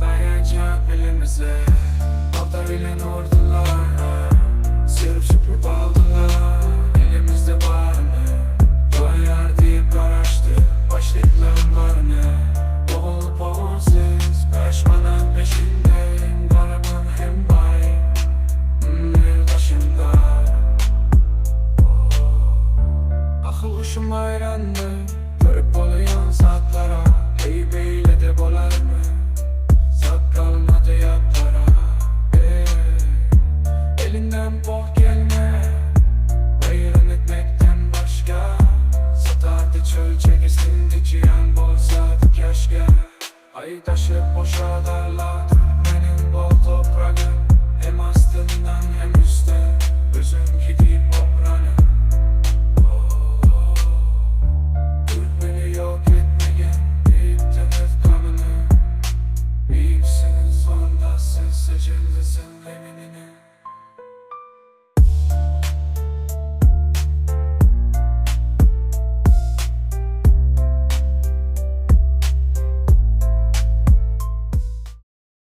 Dayanacak elimize. Altarıyla ordular Akıl kuşum hayrandı Görüp oluyan saatlara. Heybeyle de bolar mı? Sak kalmadı yatlara. Ee, Elinden boh gelme. Bayırın etmekten başka. Satardı çöl çekesinde cihan bolsaydı keşke. Ayı taşıp boşa toprağım Kaçırmışsın beni